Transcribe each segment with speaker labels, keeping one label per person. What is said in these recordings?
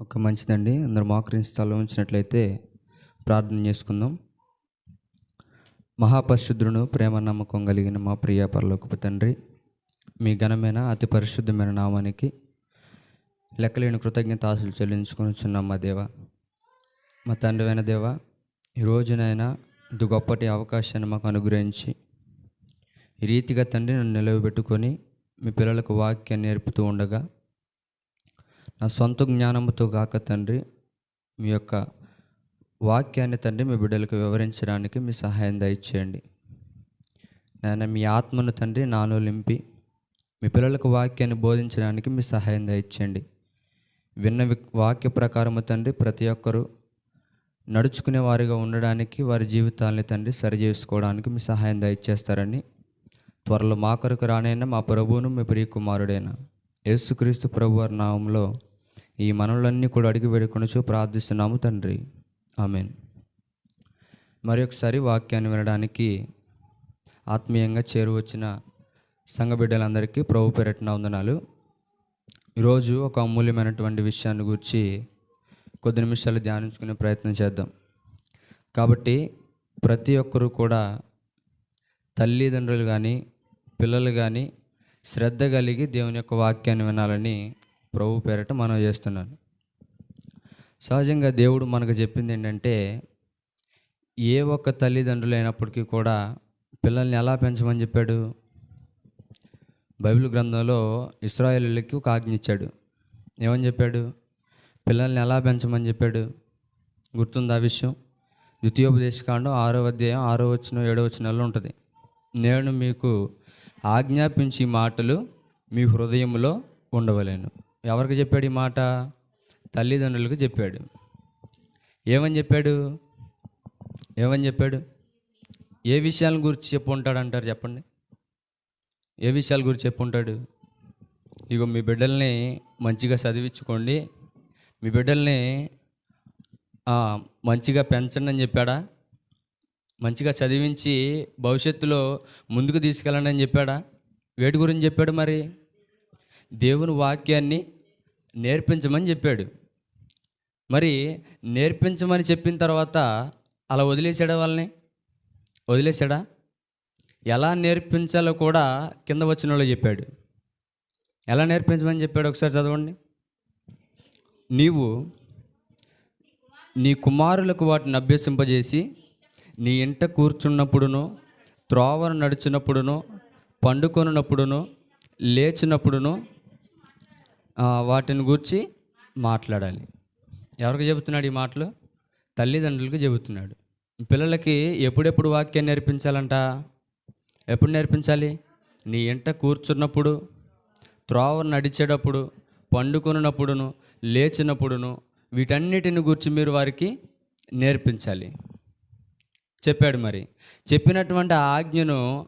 Speaker 1: ఒక మంచిదండి. అందరు మోకరించి స్థలం ఉంచినట్లయితే ప్రార్థన చేసుకుందాం. మహాపరిశుద్ధులను ప్రేమ నమ్మకం కలిగిన మా ప్రియ పరలోకపు తండ్రి మీ ఘనమైన అతి పరిశుద్ధమైన నామానికి లెక్కలేని కృతజ్ఞత ఆశలు చెల్లించుకొని మా దేవ. మా తండ్రివైన దేవ ఈరోజునైనా ఇది గొప్పటి అవకాశాన్ని మాకు అనుగ్రహించి ఈ రీతిగా తండ్రి నన్ను నిలవబెట్టుకొని మీ పిల్లలకు వాక్యాన్ని నేర్పుతూ ఉండగా నా సొంత జ్ఞానముతో కాక తండ్రి మీ యొక్క వాక్యాన్ని తండ్రి మీ బిడ్డలకు వివరించడానికి మీ సహాయం దయచేయండి. నేను మీ ఆత్మను తండ్రి నాలో నింపి మీ పిల్లలకు వాక్యాన్ని బోధించడానికి మీ సహాయం దయచేయండి. విన్న వాక్య ప్రకారము తండ్రి ప్రతి ఒక్కరూ నడుచుకునే వారిగా ఉండడానికి వారి జీవితాలని తండ్రి సరి చేసుకోవడానికి మీ సహాయం దయచేస్తారని త్వరలో మా కొరకు రానైనా మా ప్రభువును మీ ప్రియకుమారుడైన యేసుక్రీస్తు ప్రభు వారి నామంలో ఈ మనవులన్నీ కూడా అడిగి వేడుకొనుచు ప్రార్థిస్తున్నాము తండ్రి. ఆమెన్. మరి ఒకసారి వాక్యాన్ని వినడానికి ఆత్మీయంగా చేరువచ్చిన సంఘ బిడ్డలందరికీ ప్రభు పెరటిన వందనాలు. ఈరోజు ఒక అమూల్యమైనటువంటి విషయాన్ని గురించి కొద్ది నిమిషాలు ధ్యానించుకునే ప్రయత్నం చేద్దాం. కాబట్టి ప్రతి ఒక్కరూ కూడా తల్లిదండ్రులు కానీ పిల్లలు కానీ శ్రద్ధ కలిగి దేవుని యొక్క వాక్యాన్ని వినాలని ప్రభు పేరట మనం చేస్తున్నాను. సహజంగా దేవుడు మనకు చెప్పింది ఏంటంటే ఏ ఒక్క తల్లిదండ్రులు అయినప్పటికీ కూడా పిల్లల్ని ఎలా పెంచమని చెప్పాడు? బైబిల్ గ్రంథంలో ఇస్రాయేలీలకి ఒక ఆజ్ఞ ఇచ్చాడు. ఏమని చెప్పాడు? పిల్లల్ని ఎలా పెంచమని చెప్పాడు? గుర్తుందా ఆ విషయం? ద్వితీయోపదేశకాండం ఆరో అధ్యాయం ఆరో వచ్చిన ఏడో వచ్చినలో ఉంటుంది. నేను మీకు ఆజ్ఞాపించి మాటలు మీ హృదయంలో ఉండవలేను. ఎవరికి చెప్పాడు ఈ మాట? తల్లిదండ్రులకు చెప్పాడు. ఏమని చెప్పాడు? ఏమని చెప్పాడు? ఏ విషయాల గురించి చెప్పుంటాడు అంటారు చెప్పండి. ఏ విషయాల గురించి చెప్పుంటాడు? ఇగో మీ బిడ్డల్ని మంచిగా చదివించుకోండి. మీ బిడ్డల్ని మంచిగా పెంచండి అని చెప్పాడా? మంచిగా చదివించి భవిష్యత్తులో ముందుకు తీసుకెళ్ళండి అని చెప్పాడా? వేటి గురించి చెప్పాడు మరి? దేవుని వాక్యాన్ని నేర్పించమని చెప్పాడు. మరి నేర్పించమని చెప్పిన తర్వాత అలా వదిలేసాడా వాళ్ళని? వదిలేసాడా ఎలా నేర్పించాలో కూడా కింద వచ్చిన వాళ్ళు చెప్పాడు. ఎలా నేర్పించమని చెప్పాడు ఒకసారి చదవండి. నీవు నీ కుమారులకు వాటిని అభ్యసింపజేసి నీ ఇంట కూర్చున్నప్పుడును త్రోవను నడిచినప్పుడును పండుకొనున్నప్పుడును లేచినప్పుడును వాటిని గూర్చి మాట్లాడాలి. ఎవరికి చెబుతున్నాడు ఈ మాటలు? తల్లిదండ్రులకు చెబుతున్నాడు. పిల్లలకి ఎప్పుడెప్పుడు వాక్యాన్ని నేర్పించాలంట? ఎప్పుడు నేర్పించాలి? నీ ఇంట కూర్చున్నప్పుడు త్రోవ నడిచేటప్పుడు పండుకున్నప్పుడును లేచినప్పుడును వీటన్నిటిని గురించి మీరు వారికి నేర్పించాలి. చెప్పాడు మరి. చెప్పినటువంటి ఆజ్ఞను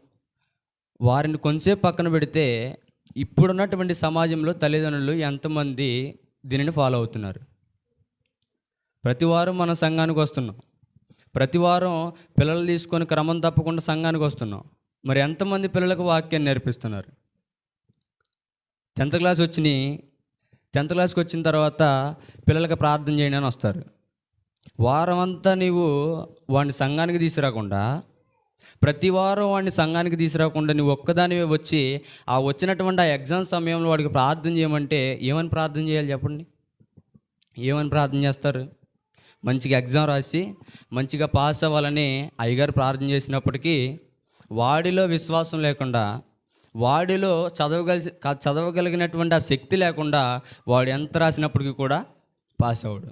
Speaker 1: వారిని కొంచెం పక్కన పెడితే ఇప్పుడున్నటువంటి సమాజంలో తల్లిదండ్రులు ఎంతమంది దీనిని ఫాలో అవుతున్నారు? ప్రతి వారం మన సంఘానికి వస్తున్నాం. ప్రతి వారం పిల్లలు తీసుకొని క్రమం తప్పకుండా సంఘానికి వస్తున్నాం. మరి ఎంతమంది పిల్లలకు వాక్యాన్ని నేర్పిస్తున్నారు? టెన్త్ క్లాస్ వచ్చినాయి. టెన్త్ క్లాస్కి వచ్చిన తర్వాత పిల్లలకి ప్రార్థన చేయండి అని వస్తారు. వారం అంతా నీవు వాడిని సంఘానికి తీసుకురాకుండా ప్రతి వారం వాడిని సంఘానికి తీసుకురాకుండా నువ్వు ఒక్కదానివే వచ్చి ఆ వచ్చినటువంటి ఆ ఎగ్జామ్ సమయంలో వాడికి ప్రార్థన చేయమంటే ఏమని ప్రార్థన చేయాలి చెప్పండి? ఏమని ప్రార్థన చేస్తారు? మంచిగా ఎగ్జామ్ రాసి మంచిగా పాస్ అవ్వాలని అయ్యగారు ప్రార్థన చేసినప్పటికీ వాడిలో విశ్వాసం లేకుండా వాడిలో చదవగలి చదవగలిగినటువంటి ఆ శక్తి లేకుండా వాడు ఎంత రాసినప్పటికీ కూడా పాస్ అవ్వడు.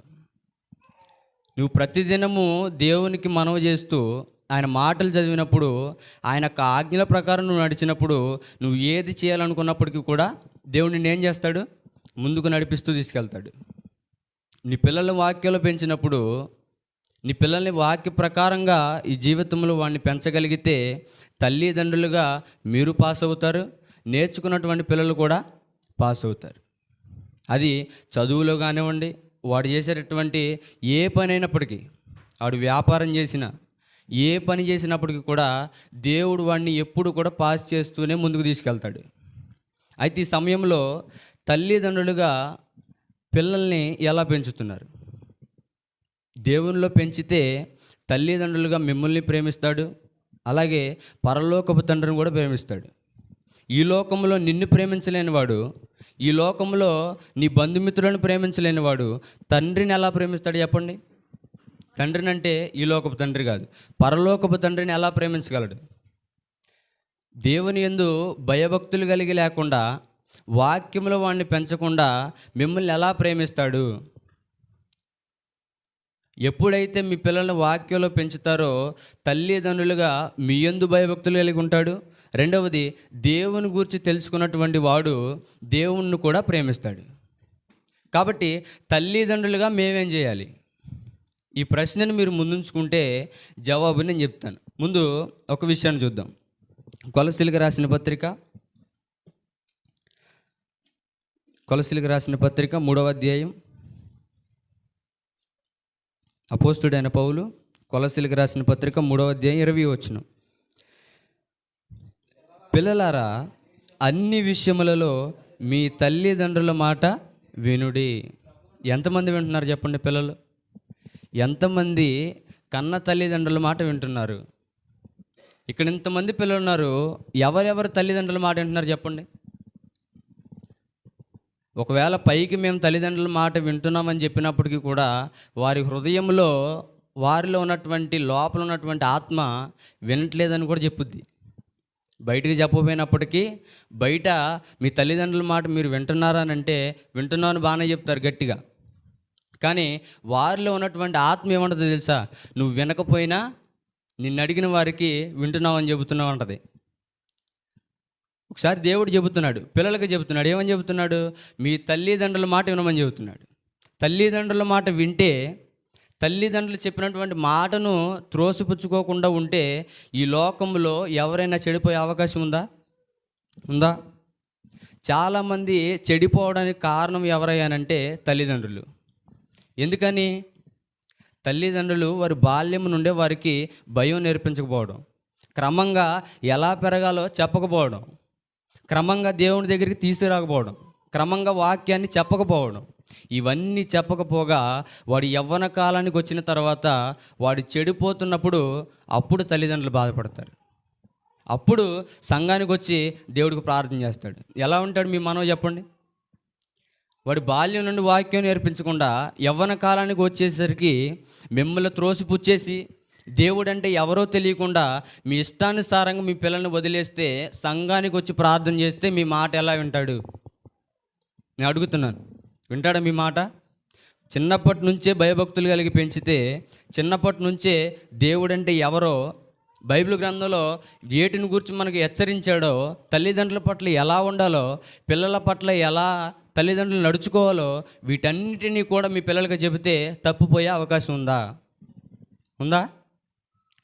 Speaker 1: నువ్వు ప్రతిదినము దేవునికి మనవి చేస్తూ ఆయన మాటలు చదివినప్పుడు ఆయన యొక్క ఆజ్ఞల ప్రకారం నువ్వు నడిచినప్పుడు నువ్వు ఏది చేయాలనుకున్నప్పటికీ కూడా దేవుడు నిన్ను ఏం చేస్తాడు? ముందుకు నడిపిస్తూ తీసుకెళ్తాడు. నీ పిల్లల వాక్యాలు పెంచినప్పుడు నీ పిల్లల్ని వాక్య ప్రకారంగా ఈ జీవితంలో వాడిని పెంచగలిగితే తల్లిదండ్రులుగా మీరు పాస్ అవుతారు నేర్చుకున్నటువంటి పిల్లలు కూడా పాస్ అవుతారు. అది చదువులో కానివ్వండి వాడు చేసేటటువంటి ఏ పని అయినప్పటికీ వాడు వ్యాపారం చేసినా ఏ పని చేసినప్పటికీ కూడా దేవుడు వాడిని ఎప్పుడు కూడా పాస్ చేస్తూనే ముందుకు తీసుకెళ్తాడు. అయితే ఈ సమయంలో తల్లిదండ్రులుగా పిల్లల్ని ఎలా పెంచుతున్నారు? దేవునిలో పెంచితే తల్లిదండ్రులుగా మిమ్మల్ని ప్రేమిస్తాడు అలాగే పరలోకపు తండ్రిని కూడా ప్రేమిస్తాడు. ఈ లోకంలో నిన్ను ప్రేమించలేని వాడు ఈ లోకంలో నీ బంధుమిత్రులను ప్రేమించలేని వాడు తండ్రిని ఎలా ప్రేమిస్తాడు చెప్పండి? తండ్రిని అంటే ఈ లోకపు తండ్రి కాదు. పరలోకపు తండ్రిని ఎలా ప్రేమించగలడు? దేవుని ఎందు భయభక్తులు కలిగి లేకుండా వాక్యంలో వాడిని పెంచకుండా మిమ్మల్ని ఎలా ప్రేమిస్తాడు? ఎప్పుడైతే మీ పిల్లల్ని వాక్యంలో పెంచుతారో తల్లిదండ్రులుగా మీ ఎందు భయభక్తులు కలిగి ఉంటాడు. రెండవది దేవుని గురించి తెలుసుకున్నటువంటి వాడు దేవుణ్ణి కూడా ప్రేమిస్తాడు. కాబట్టి తల్లిదండ్రులుగా మేమేం చేయాలి? ఈ ప్రశ్నను మీరు ముందుంచుకుంటే జవాబు నేను చెప్తాను. ముందు ఒక విషయాన్ని చూద్దాం. కొలసిలికి రాసిన పత్రిక. కొలసిలికి రాసిన పత్రిక మూడవ అధ్యాయం. అపోస్తుడైన పౌలు కొలసిలికి రాసిన పత్రిక మూడవ అధ్యాయం ఇరవై వచ్చును పిల్లలారా అన్ని విషయములలో మీ తల్లిదండ్రుల మాట వినుడి. ఎంతమంది వింటున్నారు చెప్పండి పిల్లలు? ఎంతమంది కన్న తల్లిదండ్రుల మాట వింటున్నారు? ఇక్కడ ఇంతమంది పిల్లలు ఉన్నారు ఎవరెవరు తల్లిదండ్రుల మాట వింటున్నారు చెప్పండి? ఒకవేళ పైకి మేము తల్లిదండ్రుల మాట వింటున్నామని చెప్పినప్పటికీ కూడా వారి హృదయంలో వారిలో ఉన్నటువంటి లోపల ఉన్నటువంటి ఆత్మ వినట్లేదని కూడా చెప్పుద్ది. బయటికి చెప్పకపోయినప్పటికీ బయట మీ తల్లిదండ్రుల మాట మీరు వింటున్నారా అని అంటే వింటున్నాను బాగానే చెప్తారు గట్టిగా. కానీ వారిలో ఉన్నటువంటి ఆత్మ ఏమంటుందో తెలుసా? నువ్వు వినకపోయినా నిన్ను అడిగిన వారికి వింటున్నావు అని చెబుతున్నావు అంటది. ఒకసారి దేవుడు చెబుతున్నాడు పిల్లలకి చెబుతున్నాడు ఏమని చెబుతున్నాడు? మీ తల్లిదండ్రుల మాట వినమని చెబుతున్నాడు. తల్లిదండ్రుల మాట వింటే తల్లిదండ్రులు చెప్పినటువంటి మాటను త్రోసిపుచ్చుకోకుండా ఉంటే ఈ లోకంలో ఎవరైనా చెడిపోయే అవకాశం ఉందా? ఉందా? చాలామంది చెడిపోవడానికి కారణం ఎవరయ్యానంటే తల్లిదండ్రులు. ఎందుకని? తల్లిదండ్రులు వారి బాల్యం నుండే వారికి భయం నేర్పించకపోవడం క్రమంగా ఎలా పెరగాలో చెప్పకపోవడం క్రమంగా దేవుని దగ్గరికి తీసుకురాకపోవడం క్రమంగా వాక్యాన్ని చెప్పకపోవడం ఇవన్నీ చెప్పకపోగా వాడు యవ్వన కాలానికి వచ్చిన తర్వాత వాడు చెడిపోతున్నప్పుడు అప్పుడు తల్లిదండ్రులు బాధపడతారు. అప్పుడు సంఘానికి వచ్చి దేవుడికి ప్రార్థన చేస్తాడు. ఎలా ఉంటాడు మీ మనవ చెప్పండి? వాడి బాల్యం నుండి వాక్యం నేర్పించకుండా యవ్వన కాలానికి వచ్చేసరికి మిమ్మల్ని త్రోసిపుచ్చేసి దేవుడు అంటే ఎవరో తెలియకుండా మీ ఇష్టానుసారంగా మీ పిల్లల్ని వదిలేస్తే సంఘానికి వచ్చి ప్రార్థన చేస్తే మీ మాట ఎలా వింటాడు? నేను అడుగుతున్నాను. వింటాడా మీ మాట? చిన్నప్పటి నుంచే భయభక్తులు కలిగి పెంచితే చిన్నప్పటి నుంచే దేవుడంటే ఎవరో బైబిల్ గ్రంథంలో వేటిని గురించి మనకు హెచ్చరించాడో తల్లిదండ్రుల పట్ల ఎలా ఉండాలో పిల్లల పట్ల ఎలా తల్లిదండ్రులు నడుచుకోవాలో వీటన్నిటినీ కూడా మీ పిల్లలకి చెబితే తప్పుపోయే అవకాశం ఉందా? ఉందా?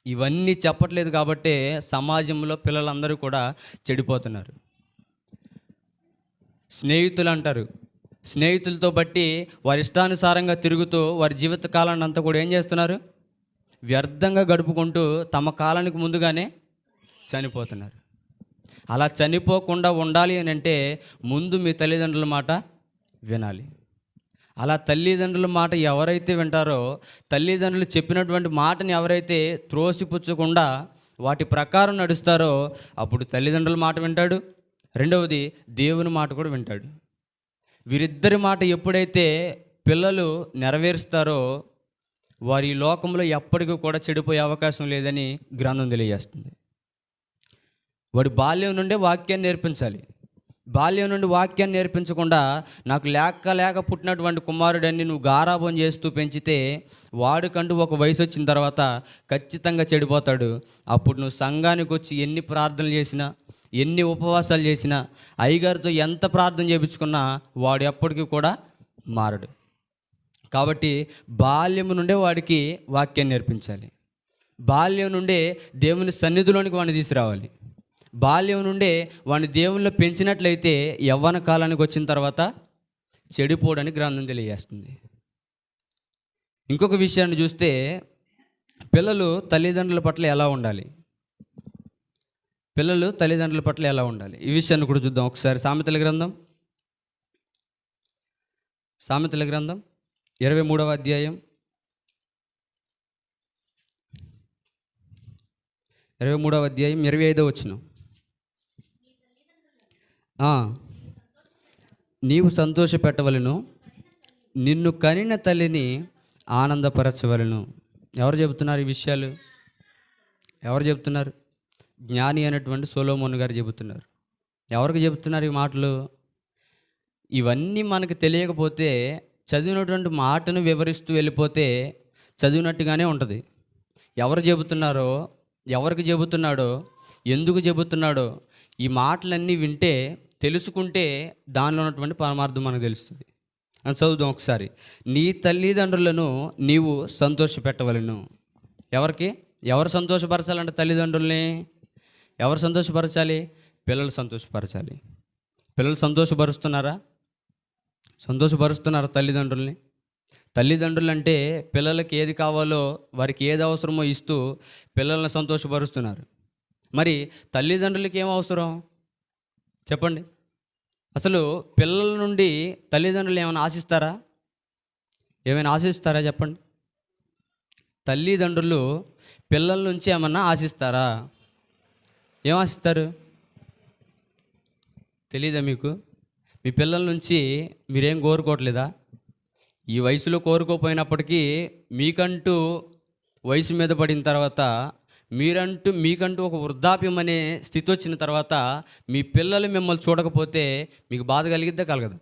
Speaker 1: ఇవన్నీ చెప్పట్లేదు కాబట్టే సమాజంలో పిల్లలందరూ కూడా చెడిపోతున్నారు. స్నేహితులు అంటారు స్నేహితులతో బట్టి వారి ఇష్టానుసారంగా తిరుగుతూ వారి జీవిత కాలాన్ని అంతా కూడా ఏం చేస్తున్నారు? వ్యర్థంగా గడుపుకుంటూ తమ కాలానికి ముందుగానే చనిపోతున్నారు. అలా చనిపోకుండా ఉండాలి అని అంటే ముందు మీ తల్లిదండ్రుల మాట వినాలి. అలా తల్లిదండ్రుల మాట ఎవరైతే వింటారో తల్లిదండ్రులు చెప్పినటువంటి మాటని ఎవరైతే త్రోసిపుచ్చకుండా వాటి ప్రకారం నడుస్తారో అప్పుడు తల్లిదండ్రుల మాట వింటాడు. రెండవది దేవుని మాట కూడా వింటాడు. వీరిద్దరి మాట ఎప్పుడైతే పిల్లలు నెరవేరుస్తారో వారి లోకంలో ఎప్పటికీ కూడా చెడిపోయే అవకాశం లేదని గ్రంథం తెలియజేస్తుంది. వాడు బాల్యం నుండే వాక్యాన్ని నేర్పించాలి. బాల్యం నుండి వాక్యాన్ని నేర్పించకుండా నాకు లేక లేక పుట్టినటువంటి కుమారుడని నువ్వు గారాభం చేస్తూ పెంచితే వాడికంటూ ఒక వయసు వచ్చిన తర్వాత ఖచ్చితంగా చెడిపోతాడు. అప్పుడు నువ్వు సంఘానికి వచ్చి ఎన్ని ప్రార్థనలు చేసినా ఎన్ని ఉపవాసాలు చేసినా అయ్యగారితో ఎంత ప్రార్థన చేయించుకున్నా వాడు ఎప్పటికీ కూడా మారడు. కాబట్టి బాల్యము నుండే వాడికి వాక్యాన్ని నేర్పించాలి. బాల్యం నుండే దేవుని సన్నిధిలోనికి వాడిని తీసుకురావాలి. బాల్యం నుండే వాడిని దేవుళ్ళు పెంచినట్లయితే యవ్వన కాలానికి వచ్చిన తర్వాత చెడిపోవడానికి గ్రంథం తెలియజేస్తుంది. ఇంకొక విషయాన్ని చూస్తే పిల్లలు తల్లిదండ్రుల పట్ల ఎలా ఉండాలి? పిల్లలు తల్లిదండ్రుల పట్ల ఎలా ఉండాలి? ఈ విషయాన్ని కూడా చూద్దాం ఒకసారి. సామెతల గ్రంథం. సామెతల గ్రంథం ఇరవై మూడవ అధ్యాయం. ఇరవై మూడవ అధ్యాయం ఇరవై ఐదో వచ్చిన నీవు సంతోష పెట్టవలను నిన్ను కనిన తల్లిని ఆనందపరచవలను. ఎవరు చెబుతున్నారు ఈ విషయాలు? ఎవరు చెబుతున్నారు? జ్ఞాని అయినటువంటి సోలోమోన్ గారు చెబుతున్నారు. ఎవరికి చెబుతున్నారు ఈ మాటలు? ఇవన్నీ మనకు తెలియకపోతే చదివినటువంటి మాటను వివరిస్తూ వెళ్ళిపోతే చదివినట్టుగానే ఉంటుంది. ఎవరు చెబుతున్నారో ఎవరికి చెబుతున్నాడో ఎందుకు చెబుతున్నాడో ఈ మాటలన్నీ వింటే తెలుసుకుంటే దానిలో ఉన్నటువంటి పరమార్థం మనకు తెలుస్తుంది. అని చదువుదాం ఒకసారి. నీ తల్లిదండ్రులను నీవు సంతోషపెట్టవలను. ఎవరికి? ఎవరు సంతోషపరచాలంటే తల్లిదండ్రుల్ని? ఎవరు సంతోషపరచాలి? పిల్లలు సంతోషపరచాలి. పిల్లలు సంతోషపరుస్తున్నారా? సంతోషపరుస్తున్నారా తల్లిదండ్రుల్ని? తల్లిదండ్రులు అంటే పిల్లలకి ఏది కావాలో వారికి ఏది అవసరమో ఇస్తూ పిల్లల్ని సంతోషపరుస్తున్నారు. మరి తల్లిదండ్రులకి ఏం అవసరం? చెప్పండి. అసలు పిల్లల నుండి తల్లిదండ్రులు ఏమైనా ఆశిస్తారా? ఏమైనా ఆశిస్తారా చెప్పండి? తల్లిదండ్రులు పిల్లల నుంచి ఏమన్నా ఆశిస్తారా? ఏం ఆశిస్తారు? తెలీదా మీకు? మీ పిల్లల నుంచి మీరేం కోరుకోవట్లేదా? ఈ వయసులో కోరుకోపోయినప్పటికీ మీకంటూ వయసు మీద పడిన తర్వాత మీరంటూ మీకంటూ ఒక వృద్ధాప్యం అనే స్థితి వచ్చిన తర్వాత మీ పిల్లలు మిమ్మల్ని చూడకపోతే మీకు బాధ కలిగిద్దా కలగదు?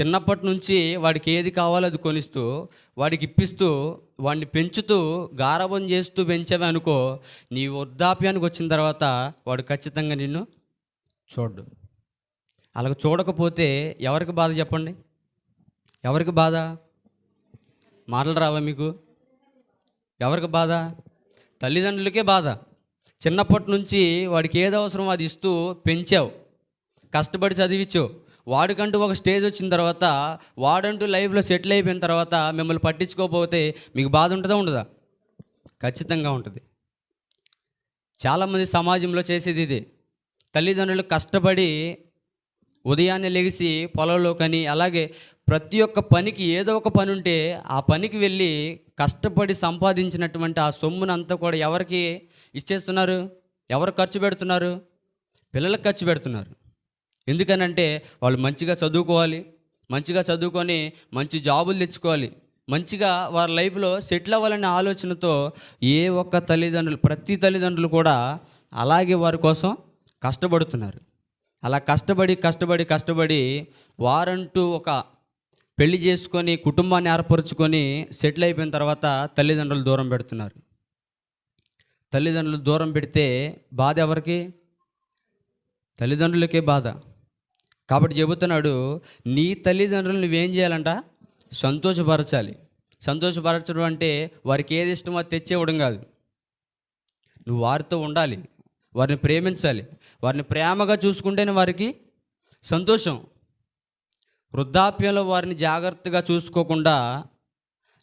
Speaker 1: చిన్నప్పటి నుంచి వాడికి ఏది కావాలో అది కొనిస్తూ వాడికి ఇప్పిస్తూ వాడిని పెంచుతూ గారవం చేస్తూ పెంచావే అనుకో నీ వృద్ధాప్యానికి వచ్చిన తర్వాత వాడు ఖచ్చితంగా నిన్ను చూడ్డు. అలాగ చూడకపోతే ఎవరికి బాధ చెప్పండి? ఎవరికి బాధ? మాటలు రావా మీకు? ఎవరికి బాధ? తల్లిదండ్రులకే బాధ. చిన్నప్పటి నుంచి వాడికి ఏది అవసరమో అది ఇస్తూ పెంచావు. కష్టపడి చదివించావు. వాడికంటూ ఒక స్టేజ్ వచ్చిన తర్వాత వాడంటూ లైఫ్లో సెటిల్ అయిపోయిన తర్వాత మిమ్మల్ని పట్టించుకోకపోతే మీకు బాధ ఉంటుందా ఉండదా? ఖచ్చితంగా ఉంటుంది. చాలామంది సమాజంలో చేసేది ఇది. తల్లిదండ్రులు కష్టపడి ఉదయాన్నే లెగిసి పొలంలో కానీ అలాగే ప్రతి ఒక్క పనికి ఏదో ఒక పని ఉంటే ఆ పనికి వెళ్ళి కష్టపడి సంపాదించినటువంటి ఆ సొమ్మునంతా కూడా ఎవరికి ఇచ్చేస్తున్నారు? ఎవరు ఖర్చు పెడుతున్నారు? పిల్లలకు ఖర్చు పెడుతున్నారు. ఎందుకనంటే వాళ్ళు మంచిగా చదువుకోవాలి మంచిగా చదువుకొని మంచి జాబులు తెచ్చుకోవాలి మంచిగా వారి లైఫ్లో సెటిల్ అవ్వాలనే ఆలోచనతో ఏ ఒక్క తల్లిదండ్రులు ప్రతి తల్లిదండ్రులు కూడా అలాగే వారి కోసం కష్టపడుతున్నారు. అలా కష్టపడి కష్టపడి కష్టపడి వారంటూ ఒక పెళ్ళి చేసుకొని కుటుంబాన్ని ఏర్పరచుకొని సెటిల్ అయిపోయిన తర్వాత తల్లిదండ్రులు దూరం పెడుతున్నారు. తల్లిదండ్రులు దూరం పెడితే బాధ ఎవరికి? తల్లిదండ్రులకే బాధ. కాబట్టి చెబుతున్నాడు నీ తల్లిదండ్రులు నువ్వేం చేయాలంట? సంతోషపరచాలి. సంతోషపరచడం అంటే వారికి ఏది ఇష్టమో తెచ్చేవడం కాదు. నువ్వు వారితో ఉండాలి. వారిని ప్రేమించాలి. వారిని ప్రేమగా చూసుకుంటేనే వారికి సంతోషం. వృద్ధాప్యంలో వారిని జాగ్రత్తగా చూసుకోకుండా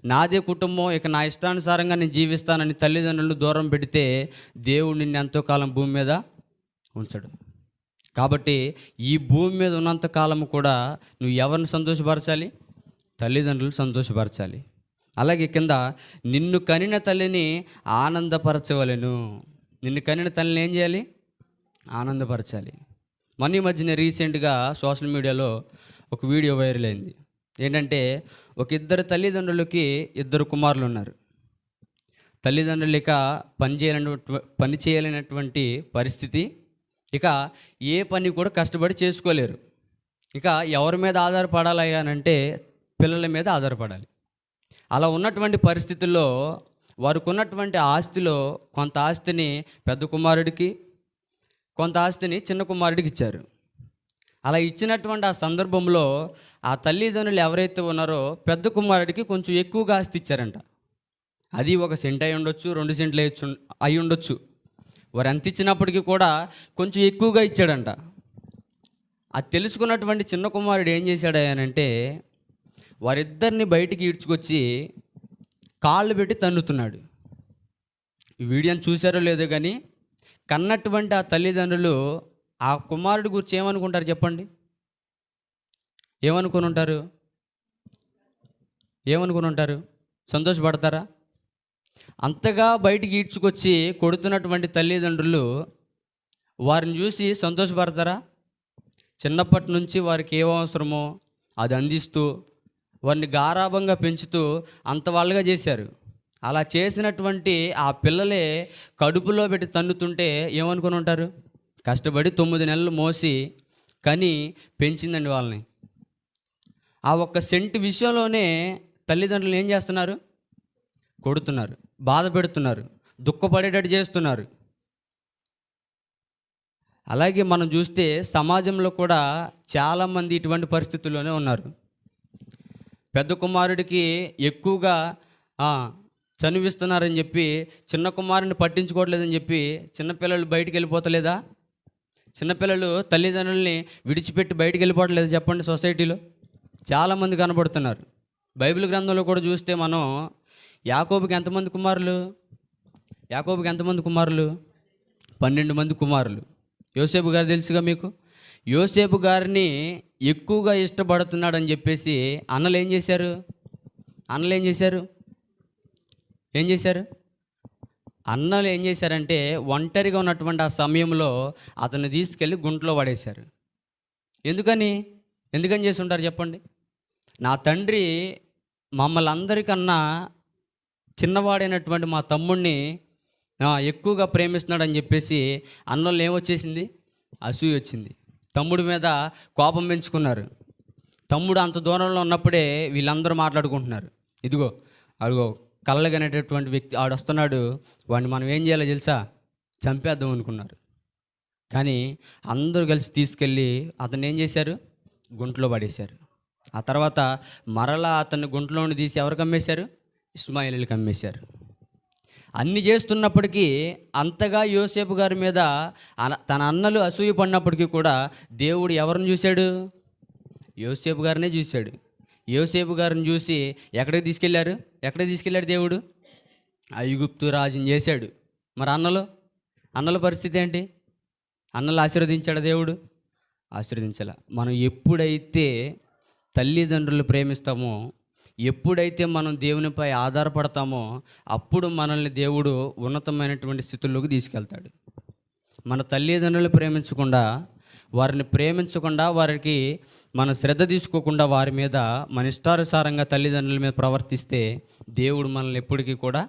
Speaker 1: నాదే కుటుంబం ఇక నా ఇష్టానుసారంగా నేను జీవిస్తానని తల్లిదండ్రులు దూరం పెడితే దేవుడు నిన్ను ఎంతో కాలం భూమి మీద ఉంచడు. కాబట్టి ఈ భూమి మీద ఉన్నంతకాలం కూడా నువ్వు ఎవరిని సంతోషపరచాలి? తల్లిదండ్రులు సంతోషపరచాలి. అలాగే కింద నిన్ను కనిన తల్లిని ఆనందపరచవలెను. నిన్ను కనిన తల్లిని ఏం చేయాలి? ఆనందపరచాలి. మొన్న మధ్యన రీసెంట్గా సోషల్ మీడియాలో ఒక వీడియో వైరల్ అయింది. ఏంటంటే ఒక ఇద్దరు తల్లిదండ్రులకి ఇద్దరు కుమారులు ఉన్నారు. తల్లిదండ్రులు ఇక పని చేయాలని పని చేయలేనటువంటి పరిస్థితి. ఇక ఏ పని కూడా కష్టపడి చేసుకోలేరు. ఇక ఎవరి మీద ఆధారపడాలి అంటే పిల్లల మీద ఆధారపడాలి. అలా ఉన్నటువంటి పరిస్థితుల్లో వారికి ఉన్నటువంటి ఆస్తిలో కొంత ఆస్తిని పెద్ద కుమారుడికి కొంత ఆస్తిని చిన్న కుమారుడికి ఇచ్చారు. అలా ఇచ్చినటువంటి ఆ సందర్భంలో ఆ తల్లిదండ్రులు ఎవరైతే ఉన్నారో పెద్ద కుమారుడికి కొంచెం ఎక్కువగా ఆస్తి ఇచ్చారంట. అది ఒక సెంట్ అయి ఉండొచ్చు రెండు సెంట్లు అయ్యొచ్చు అయి ఉండొచ్చు. వారు ఎంత ఇచ్చినప్పటికీ కూడా కొంచెం ఎక్కువగా ఇచ్చాడంట. అది తెలుసుకున్నటువంటి చిన్న కుమారుడు ఏం చేశాడు అంటే వారిద్దరిని బయటికి ఈడ్చుకొచ్చి కాళ్ళు పెట్టి తన్నుతున్నాడు. వీడియోని చూశారో లేదో కానీ కన్నటువంటి ఆ తల్లిదండ్రులు ఆ కుమారుడి గురించి ఏమనుకుంటారు చెప్పండి? ఏమనుకుని ఉంటారు ఏమనుకుని ఉంటారు సంతోషపడతారా? అంతగా బయటికి ఈడ్చుకొచ్చి కొడుతున్నటువంటి తల్లిదండ్రులు వారిని చూసి సంతోషపడతారా? చిన్నప్పటి నుంచి వారికి ఏం అవసరమో అది అందిస్తూ వారిని గారాభంగా పెంచుతూ అంత వాళ్ళుగా చేశారు. అలా చేసినటువంటి ఆ పిల్లలే కడుపులో పెట్టి తన్నుతుంటే ఏమనుకుని ఉంటారు? కష్టపడి తొమ్మిది నెలలు మోసి కని పెంచిందండి వాళ్ళని. ఆ ఒక్క సెంటు విషయంలోనే తల్లిదండ్రులు ఏం చేస్తున్నారు? కొడుతున్నారు బాధ పెడుతున్నారు దుఃఖపడేటట్టు చేస్తున్నారు. అలాగే మనం చూస్తే సమాజంలో కూడా చాలామంది ఇటువంటి పరిస్థితుల్లోనే ఉన్నారు. పెద్ద కుమారుడికి ఎక్కువగా చనివిస్తున్నారని చెప్పి చిన్న కుమారుని పట్టించుకోవట్లేదని చెప్పి చిన్నపిల్లలు బయటికి వెళ్ళిపోతలేదా? చిన్నపిల్లలు తల్లిదండ్రుల్ని విడిచిపెట్టి బయటికి వెళ్ళిపోవట్లేదు చెప్పండి సొసైటీలో. చాలామంది కనబడుతున్నారు. బైబిల్ గ్రంథంలో కూడా చూస్తే మనం యాకోబుకి ఎంతమంది కుమారులు? యాకోబుకి ఎంతమంది కుమారులు? పన్నెండు మంది కుమారులు. యోసేపు గారు తెలుసుగా మీకు? యోసేపు గారిని ఎక్కువగా ఇష్టపడుతున్నాడని చెప్పేసి అన్నలు ఏం చేశారు? అన్నలు ఏం చేశారు? ఏం చేశారు? అన్నలు ఏం చేశారంటే ఒంటరిగా ఉన్నటువంటి ఆ సమయంలో అతన్ని తీసుకెళ్ళి గుంట్లో పడేశారు. ఎందుకని? ఎందుకని చేసి ఉంటారు చెప్పండి? నా తండ్రి మమ్మల్ని అందరికన్నా చిన్నవాడైనటువంటి మా తమ్ముడిని ఎక్కువగా ప్రేమిస్తున్నాడని చెప్పేసి అన్నోళ్ళు ఏమొచ్చేసింది? అసూయ వచ్చింది తమ్ముడి మీద కోపం పెంచుకున్నారు. తమ్ముడు అంత దూరంలో ఉన్నప్పుడే వీళ్ళందరూ మాట్లాడుకుంటున్నారు. ఇదిగో అదిగో కళ్ళగనేటటువంటి వ్యక్తి ఆడు వస్తున్నాడు. వాడిని మనం ఏం చేయాలో తెలుసా? చంపేద్దాం అనుకున్నారు. కానీ అందరూ కలిసి తీసుకెళ్ళి అతను ఏం చేశారు? గుంట్లో పడేశారు. ఆ తర్వాత మరలా అతన్ని గుంట్లోని తీసి ఎవరికి అమ్మేశారు ఇస్మాయిల్కి అమ్మేశారు అన్ని చేస్తున్నప్పటికీ అంతగా యోసేపు గారి మీద అన- తన అన్నలు అసూయ పడినప్పటికీ కూడా దేవుడు ఎవరిని చూశాడు? యోసేపు గారినే చూశాడు. యోసేపు గారిని చూసి ఎక్కడికి తీసుకెళ్ళారు? ఎక్కడికి తీసుకెళ్ళాడు దేవుడు? ఐగుప్తు రాజుని చేశాడు. మరి అన్నలు? అన్నల పరిస్థితి ఏంటి? అన్నలు ఆశీర్వదించాడు దేవుడు? ఆశీర్వదించాల. మనం ఎప్పుడైతే తల్లిదండ్రులు ప్రేమిస్తామో ఎప్పుడైతే మనం దేవునిపై ఆధారపడతామో అప్పుడు మనల్ని దేవుడు ఉన్నతమైనటువంటి స్థితుల్లోకి తీసుకెళ్తాడు. మన తల్లిదండ్రులు ప్రేమించకుండా వారిని ప్రేమించకుండా వారికి మన శ్రద్ధ తీసుకోకుండా వారి మీద మన ఇష్టానుసారంగా తల్లిదండ్రుల మీద ప్రవర్తిస్తే దేవుడు మనల్ని ఎప్పటికీ కూడా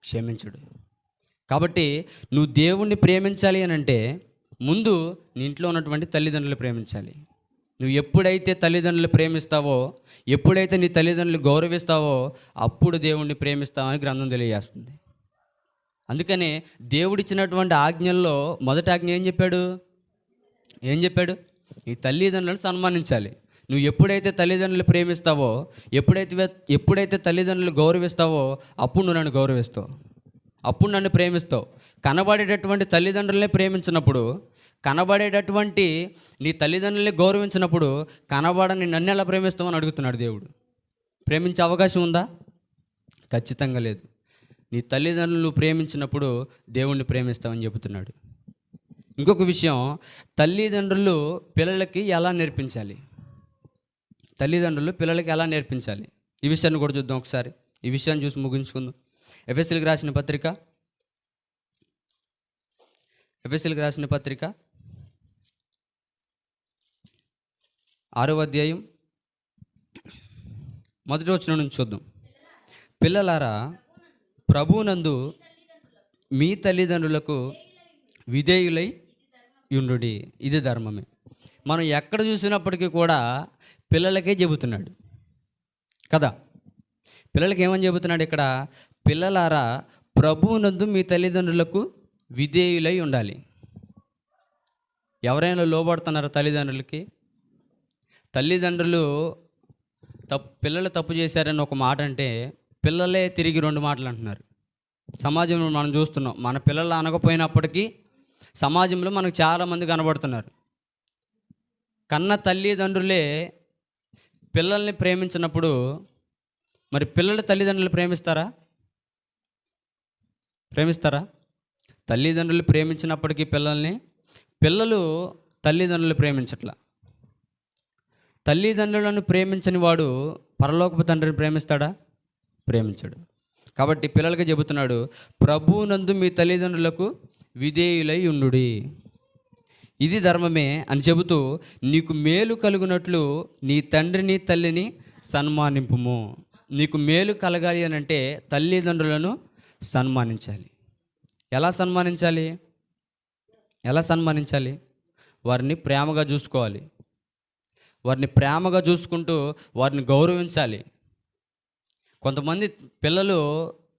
Speaker 1: క్షమించడు. కాబట్టి నువ్వు దేవుణ్ణి ప్రేమించాలి అని అంటే ముందు నీ ఇంట్లో ఉన్నటువంటి తల్లిదండ్రులు ప్రేమించాలి. నువ్వు ఎప్పుడైతే తల్లిదండ్రులు ప్రేమిస్తావో ఎప్పుడైతే నీ తల్లిదండ్రులు గౌరవిస్తావో అప్పుడు దేవుణ్ణి ప్రేమిస్తావని గ్రంథం తెలియజేస్తుంది. అందుకనే దేవుడిచ్చినటువంటి ఆజ్ఞల్లో మొదటి ఆజ్ఞ ఏం చెప్పాడు? ఏం చెప్పాడు? ఈ తల్లిదండ్రులను సన్మానించాలి. నువ్వు ఎప్పుడైతే తల్లిదండ్రులు ప్రేమిస్తావో ఎప్పుడైతే ఎప్పుడైతే తల్లిదండ్రులు గౌరవిస్తావో అప్పుడు నువ్వు నన్ను గౌరవిస్తావు. అప్పుడు నన్ను ప్రేమిస్తావు. కనబడేటటువంటి తల్లిదండ్రులనే ప్రేమించినప్పుడు కనబడేటటువంటి నీ తల్లిదండ్రుల్ని గౌరవించినప్పుడు కనబడని నన్ను ఎలా ప్రేమిస్తామని అడుగుతున్నాడు దేవుడు. ప్రేమించే అవకాశం ఉందా? ఖచ్చితంగా లేదు. నీ తల్లిదండ్రులు ప్రేమించినప్పుడు దేవుణ్ణి ప్రేమిస్తామని చెబుతున్నాడు. ఇంకొక విషయం తల్లిదండ్రులు పిల్లలకి ఎలా నేర్పించాలి? తల్లిదండ్రులు పిల్లలకి ఎలా నేర్పించాలి? ఈ విషయాన్ని కూడా చూద్దాం ఒకసారి. ఈ విషయాన్ని చూసి ముగించుకుందాం. ఎఫ్ఎస్ఎల్కి రాసిన పత్రిక. ఎఫ్ఎస్ఎల్కి రాసిన పత్రిక. ఆరో అధ్యాయం. మొదటి వచ్చిన నుంచి చూద్దాం. పిల్లలారా ప్రభునందు మీ తల్లిదండ్రులకు విధేయులై యుండు ఇది ధర్మమే. మనం ఎక్కడ చూసినప్పటికీ కూడా పిల్లలకే చెబుతున్నాడు. కదా? పిల్లలకి ఏమని చెబుతున్నాడు ఇక్కడ? పిల్లలారా ప్రభువునందు మీ తల్లిదండ్రులకు విధేయులై ఉండాలి. ఎవరైనా లోబడుతున్నారా తల్లిదండ్రులకి? తల్లిదండ్రులు తప్పు పిల్లలు తప్పు చేశారని ఒక మాట అంటే పిల్లలే తిరిగి రెండు మాటలు అంటున్నారు. సమాజంలో మనం చూస్తున్నాం మన పిల్లలు అనకపోయినప్పటికీ సమాజంలో మనకు చాలామంది కనబడుతున్నారు. కన్న తల్లిదండ్రులే పిల్లల్ని ప్రేమించినప్పుడు మరి పిల్లలు తల్లిదండ్రులు ప్రేమిస్తారా? ప్రేమిస్తారా? తల్లిదండ్రులు ప్రేమించినప్పటికీ పిల్లల్ని పిల్లలు తల్లిదండ్రులు ప్రేమించట్లా. తల్లిదండ్రులను ప్రేమించని వాడు పరలోకపు తండ్రిని ప్రేమిస్తాడా? ప్రేమించాడు. కాబట్టి పిల్లలకి చెబుతున్నాడు ప్రభువునందు మీ తల్లిదండ్రులకు విధేయులై ఉండుడి. ఇది ధర్మమే అని చెబుతూ నీకు మేలు కలుగునట్లు నీ తండ్రిని తల్లిని సన్మానింపుము. నీకు మేలు కలగాలి అని అంటే తల్లిదండ్రులను సన్మానించాలి. ఎలా సన్మానించాలి? ఎలా సన్మానించాలి? వారిని ప్రేమగా చూసుకోవాలి. వారిని ప్రేమగా చూసుకుంటూ వారిని గౌరవించాలి. కొంతమంది పిల్లలు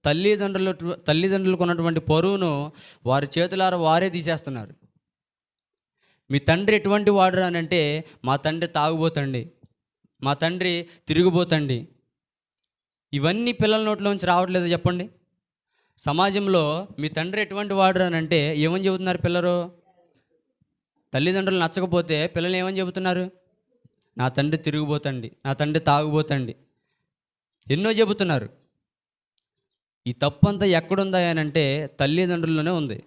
Speaker 1: తల్లిదండ్రులు తల్లిదండ్రులకు ఉన్నటువంటి పరువును వారి చేతులారా వారే తీసేస్తున్నారు. మీ తండ్రి ఎటువంటి వాడు అని అంటే మా తండ్రి తాగుబోతండి. మా తండ్రి తిరిగిపోతండి ఇవన్నీ పిల్లల నోట్లోంచి రావట్లేదు చెప్పండి. సమాజంలో మీ తండ్రి ఎటువంటి వాడు అని అంటే ఏమని చెబుతున్నారు పిల్లలు? తల్లిదండ్రులు నచ్చకపోతే పిల్లలు ఏమని చెబుతున్నారు? నా తండ్రి తిరిగిపోతండి నా తండ్రి తాగుబోతండి. ఎన్నో చెబుతున్నారు. ఈ తప్పంతా ఎక్కడుందా అని అంటే తల్లిదండ్రుల్లోనే ఉంది.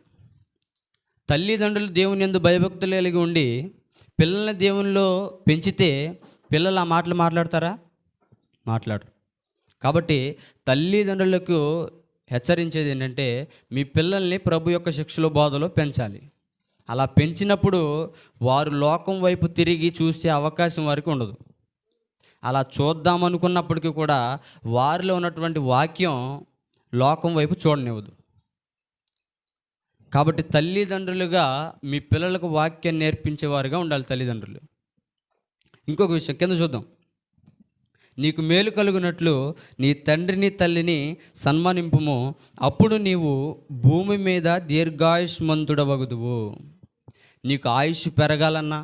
Speaker 1: తల్లిదండ్రులు దేవుని ఎందు భయభక్తులు కలిగి ఉండి పిల్లల్ని దేవునిలో పెంచితే పిల్లలు ఆ మాటలు మాట్లాడతారా? మాట్లాడరు. కాబట్టి తల్లిదండ్రులకు హెచ్చరించేది ఏంటంటే మీ పిల్లల్ని ప్రభు యొక్క శిక్షలో బోధలో పెంచాలి. అలా పెంచినప్పుడు వారు లోకం వైపు తిరిగి చూసే అవకాశం వారికి ఉండదు. అలా చూద్దాం అనుకున్నప్పటికీ కూడా వారిలో ఉన్నటువంటి వాక్యం లోకం వైపు చూడనివ్వదు. కాబట్టి తల్లిదండ్రులుగా మీ పిల్లలకు వాక్యం నేర్పించేవారుగా ఉండాలి తల్లిదండ్రులు. ఇంకొక విషయం కింద చూద్దాం. నీకు మేలు కలుగునట్లు నీ తండ్రిని తల్లిని సన్మానింపుము. అప్పుడు నీవు భూమి మీద దీర్ఘాయుష్మంతుడవగుదువు. నీకు ఆయుష్ పెరగాలన్నా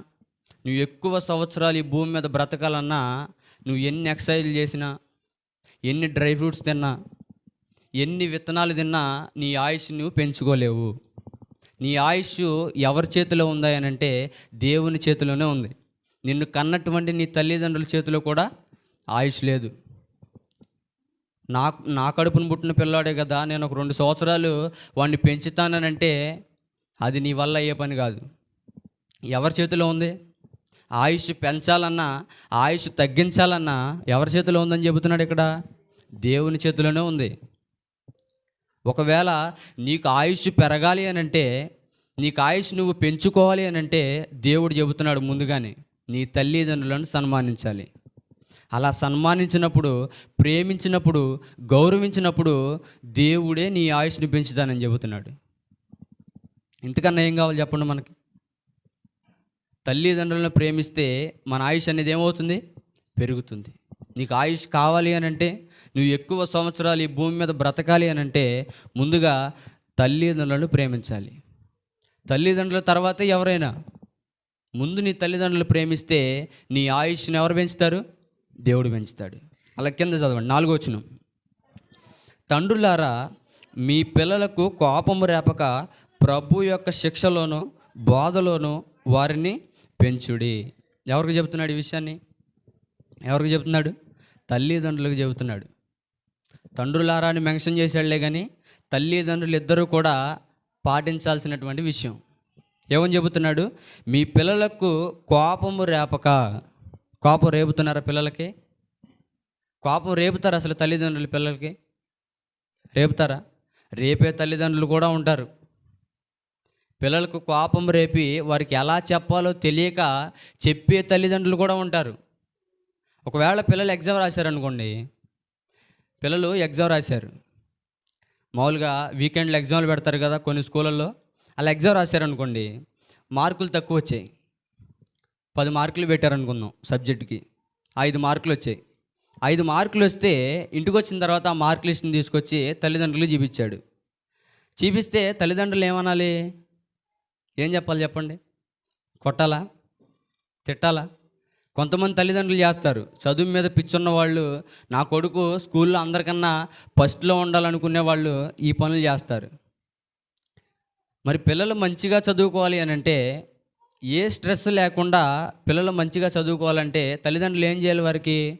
Speaker 1: నువ్వు ఎక్కువ సంవత్సరాలు ఈ భూమి మీద బ్రతకాలన్నా నువ్వు ఎన్ని ఎక్సర్సైజ్లు చేసినా ఎన్ని డ్రై ఫ్రూట్స్ తిన్నా ఎన్ని విత్తనాలు తిన్నా నీ ఆయుష్ నువ్వు పెంచుకోలేవు. నీ ఆయుష్ ఎవరి చేతిలో ఉందా అని అంటే దేవుని చేతిలోనే ఉంది. నిన్ను కన్నటువంటి నీ తల్లిదండ్రుల చేతిలో కూడా ఆయుష్ లేదు. నా నా కడుపును పుట్టిన పిల్లాడే కదా నేను ఒక రెండు సంవత్సరాలు వాడిని పెంచుతానంటే అది నీ వల్ల అయ్యే పని కాదు. ఎవరి చేతిలో ఉంది? ఆయుష్ పెంచాలన్నా ఆయుష్ తగ్గించాలన్నా ఎవరి చేతిలో ఉందని చెబుతున్నాడు ఇక్కడ? దేవుని చేతిలోనే ఉంది. ఒకవేళ నీకు ఆయుష్ పెరగాలి అని అంటే నీకు ఆయుష్ నువ్వు పెంచుకోవాలి అని అంటే దేవుడు చెబుతున్నాడు ముందుగానే నీ తల్లిదండ్రులను సన్మానించాలి. అలా సన్మానించినప్పుడు ప్రేమించినప్పుడు గౌరవించినప్పుడు దేవుడే నీ ఆయుష్ని పెంచుతానని చెబుతున్నాడు. ఇంతకన్నా ఏం కావాలి చెప్పండి మనకి? తల్లిదండ్రులను ప్రేమిస్తే మన ఆయుష్ అనేది ఏమవుతుంది? పెరుగుతుంది. నీకు ఆయుష్ కావాలి అని అంటే నువ్వు ఎక్కువ సంవత్సరాలు ఈ భూమి మీద బ్రతకాలి అని అంటే ముందుగా తల్లిదండ్రులను ప్రేమించాలి. తల్లిదండ్రుల తర్వాతే ఎవరైనా? ముందు నీ తల్లిదండ్రులు ప్రేమిస్తే నీ ఆయుష్ని ఎవరు పెంచుతారు? దేవుడు పెంచుతాడు. అలా కింద చదవండి. నాలుగో వచ్చిన తండ్రులారా మీ పిల్లలకు కోపము రేపక ప్రభు యొక్క శిక్షలోనూ బోధలోనూ వారిని పెంచుడి. ఎవరికి చెబుతున్నాడు ఈ విషయాన్ని? ఎవరికి చెబుతున్నాడు? తల్లిదండ్రులకు చెబుతున్నాడు. తండ్రులారా అని మెన్షన్ చేశాడులే కానీ తల్లిదండ్రులు ఇద్దరూ కూడా పాటించాల్సినటువంటి విషయం. ఏమని చెబుతున్నాడు? మీ పిల్లలకు కోపము రేపక. కోపం రేపుతున్నారా పిల్లలకి? కోపం రేపుతారా అసలు తల్లిదండ్రులు పిల్లలకి? రేపుతారా? రేపే తల్లిదండ్రులు కూడా ఉంటారు. పిల్లలకు కోపం రేపి వారికి ఎలా చెప్పాలో తెలియక చెప్పే తల్లిదండ్రులు కూడా ఉంటారు. ఒకవేళ పిల్లలు ఎగ్జామ్ రాశారనుకోండి పిల్లలు ఎగ్జామ్ రాశారు. మామూలుగా వీకెండ్లో ఎగ్జామ్లు పెడతారు కదా కొన్ని స్కూళ్ళల్లో అలా ఎగ్జామ్ రాశారనుకోండి మార్కులు తక్కువ వచ్చాయి. పది మార్కులు పెట్టారనుకుందాం సబ్జెక్టుకి ఐదు మార్కులు వచ్చాయి. ఐదు మార్కులు వస్తే ఇంటికి వచ్చిన తర్వాత ఆ మార్క్ లిస్ట్ని తీసుకొచ్చి తల్లిదండ్రులు చూపించాడు. చూపిస్తే తల్లిదండ్రులు ఏమనాలి? ఏం చెప్పాలి చెప్పండి? కొట్టాలా? తిట్టాలా? కొంతమంది తల్లిదండ్రులు చేస్తారు. చదువు మీద పిచ్చున్న వాళ్ళు నా కొడుకు స్కూల్లో అందరికన్నా ఫస్ట్లో ఉండాలనుకునే వాళ్ళు ఈ పనులు చేస్తారు. మరి పిల్లలు మంచిగా చదువుకోవాలి అని అంటే ఏ స్ట్రెస్ లేకుండా పిల్లలు మంచిగా చదువుకోవాలంటే తల్లిదండ్రులు ఏం చేయాలి వారికి?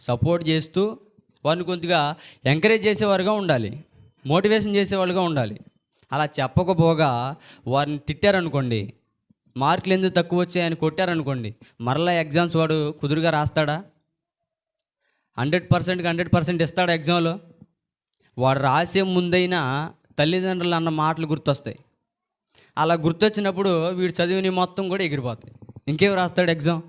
Speaker 1: సపోర్ట్ చేస్తూ వారిని కొద్దిగా ఎంకరేజ్ చేసేవారుగా ఉండాలి. మోటివేషన్ చేసేవాళ్ళుగా ఉండాలి. అలా చెప్పకపోగా వారిని తిట్టారనుకోండి. మార్కులు ఎందుకు తక్కువ వచ్చాయని కొట్టారనుకోండి. మరలా ఎగ్జామ్స్ వాడు కుదురుగా రాస్తాడా? హండ్రెడ్ పర్సెంట్కి హండ్రెడ్ పర్సెంట్ ఇస్తాడా ఎగ్జామ్లో? వాడు రాసే ముందైనా తల్లిదండ్రులు అన్న మాటలు గుర్తొస్తాయి. అలా గుర్తొచ్చినప్పుడు వీడు చదివిన మొత్తం కూడా ఎగిరిపోతాయి. ఇంకేం రాస్తాడు ఎగ్జామ్?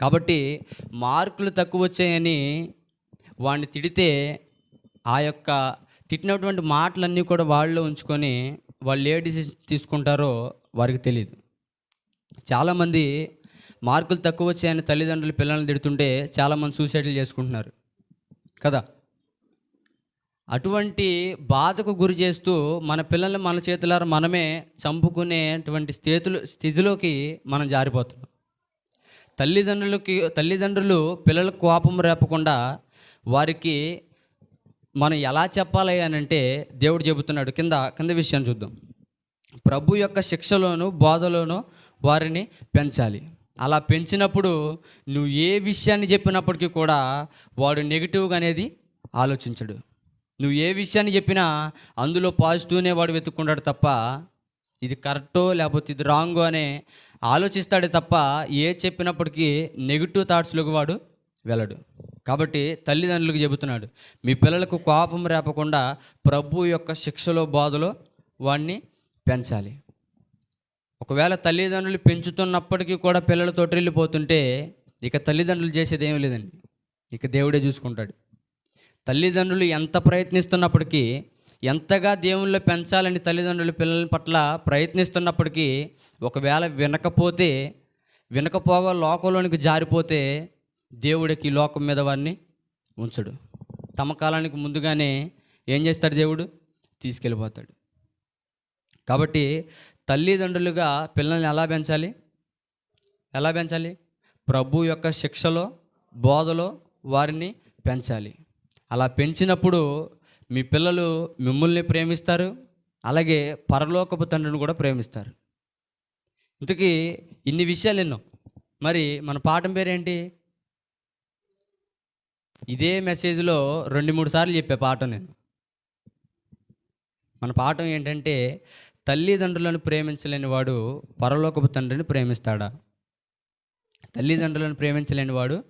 Speaker 1: కాబట్టి మార్కులు తక్కువ వచ్చాయని వాడిని తిడితే ఆ యొక్క తిట్టినటువంటి మాటలన్నీ కూడా వాళ్ళు ఉంచుకొని వాళ్ళు ఏ డిసిషన్ తీసుకుంటారో వారికి తెలియదు చాలామంది మార్కులు తక్కువ వచ్చాయని తల్లిదండ్రులు పిల్లల్ని తిడుతుంటే చాలామంది సూసైడ్లు చేసుకుంటున్నారు. కదా? అటువంటి బాధకు గురి చేస్తూ మన పిల్లల్ని మన చేతులారా మనమే చంపుకునేటువంటి స్థితిలో స్థితిలోకి మనం జారిపోతున్నాం. తల్లిదండ్రులకి తల్లిదండ్రులు పిల్లలకు కోపం రేపకుండా వారికి మనం ఎలా చెప్పాలి అని అంటే దేవుడు చెబుతున్నాడు. కింద కింద విషయం చూద్దాం. ప్రభు యొక్క శిక్షలోను బోధలోను వారిని పెంచాలి. అలా పెంచినప్పుడు నువ్వు ఏ విషయాన్ని చెప్పినప్పటికీ కూడా వాడు నెగిటివ్గా అనేది ఆలోచించడు. నువ్వు ఏ విషయాన్ని చెప్పినా అందులో పాజిటివ్నే వాడు వెతుక్కుంటాడు తప్ప ఇది కరెక్టో లేకపోతే ఇది రాంగో అనే ఆలోచిస్తాడే తప్ప ఏ చెప్పినప్పటికీ నెగిటివ్ థాట్స్లోకి వాడు వెళ్ళడు. కాబట్టి తల్లిదండ్రులకు చెబుతున్నాడు మీ పిల్లలకు కోపం రేపకుండా ప్రభు యొక్క శిక్షలో బాధలో వాడిని పెంచాలి. ఒకవేళ తల్లిదండ్రులు పెంచుతున్నప్పటికీ కూడా పిల్లలు తొట్టిల్లిపోతుంటే ఇక తల్లిదండ్రులు చేసేది ఏమీ లేదండి. ఇక దేవుడే చూసుకుంటాడు. తల్లిదండ్రులు ఎంత ప్రయత్నిస్తున్నప్పటికీ ఎంతగా దేవుళ్ళు పెంచాలని తల్లిదండ్రులు పిల్లల పట్ల ప్రయత్నిస్తున్నప్పటికీ ఒకవేళ వినకపోతే వినకపోగా లోకంలోనికి జారిపోతే దేవుడికి ఈ లోకం మీద వారిని ఉంచడు. తమ కాలానికి ముందుగానే ఏం చేస్తాడు దేవుడు? తీసుకెళ్ళిపోతాడు. కాబట్టి తల్లిదండ్రులుగా పిల్లల్ని ఎలా పెంచాలి? ఎలా పెంచాలి? ప్రభు యొక్క శిక్షలో బోధలో వారిని పెంచాలి. అలా పెంచినప్పుడు మీ పిల్లలు మిమ్మల్ని ప్రేమిస్తారు అలాగే పరలోకపు తండ్రిని కూడా ప్రేమిస్తారు. ఇంతకీ ఇన్ని విషయాలు ఎన్నో? మరి మన పాఠం పేరేంటి? ఇదే మెసేజ్లో రెండు మూడు సార్లు చెప్పే పాఠం నేను. మన పాఠం ఏంటంటే తల్లిదండ్రులను ప్రేమించలేని వాడు పరలోకపు తండ్రిని ప్రేమిస్తాడా? తల్లిదండ్రులను ప్రేమించలేని వాడు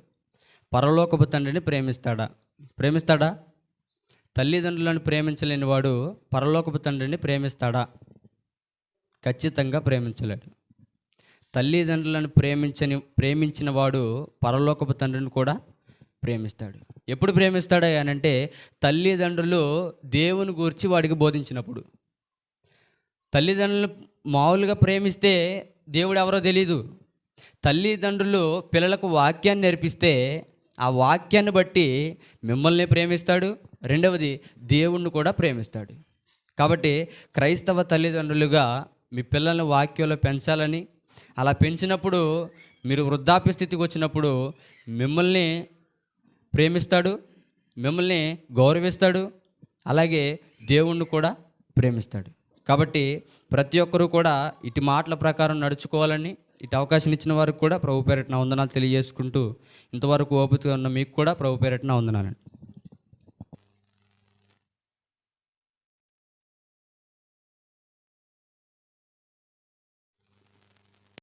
Speaker 1: పరలోకపు తండ్రిని ప్రేమిస్తాడా? ప్రేమిస్తాడా? తల్లిదండ్రులను ప్రేమించలేని వాడు పరలోకపు తండ్రిని ప్రేమిస్తాడా? ఖచ్చితంగా ప్రేమించలేడు. తల్లిదండ్రులను ప్రేమించని ప్రేమించిన వాడు పరలోకపు తండ్రిని కూడా ప్రేమిస్తాడు. ఎప్పుడు ప్రేమిస్తాడు అని అంటే తల్లిదండ్రులు దేవుని గురించి వాడికి బోధించినప్పుడు. తల్లిదండ్రులు మామూలుగా ప్రేమిస్తే దేవుడు ఎవరో తెలీదు. తల్లిదండ్రులు పిల్లలకు వాక్యాన్ని నేర్పిస్తే ఆ వాక్యాన్ని బట్టి మిమ్మల్ని ప్రేమిస్తాడు. రెండవది దేవుణ్ణి కూడా ప్రేమిస్తాడు. కాబట్టి క్రైస్తవ తల్లిదండ్రులుగా మీ పిల్లల్ని వాక్యంలో పెంచాలని అలా పెంచినప్పుడు మీరు వృద్ధాప్య స్థితికి వచ్చినప్పుడు మిమ్మల్ని ప్రేమిస్తాడు మిమ్మల్ని గౌరవిస్తాడు అలాగే దేవుణ్ణి కూడా ప్రేమిస్తాడు. కాబట్టి ప్రతి ఒక్కరూ కూడా ఇటు మాటల ప్రకారం నడుచుకోవాలని ఇటు అవకాశం ఇచ్చిన వారికి కూడా ప్రభు పేరట్న వందనాలు తెలియజేసుకుంటూ ఇంతవరకు ఓపిక ఉన్న మీకు కూడా ప్రభు పేరట్న వందనాలండి.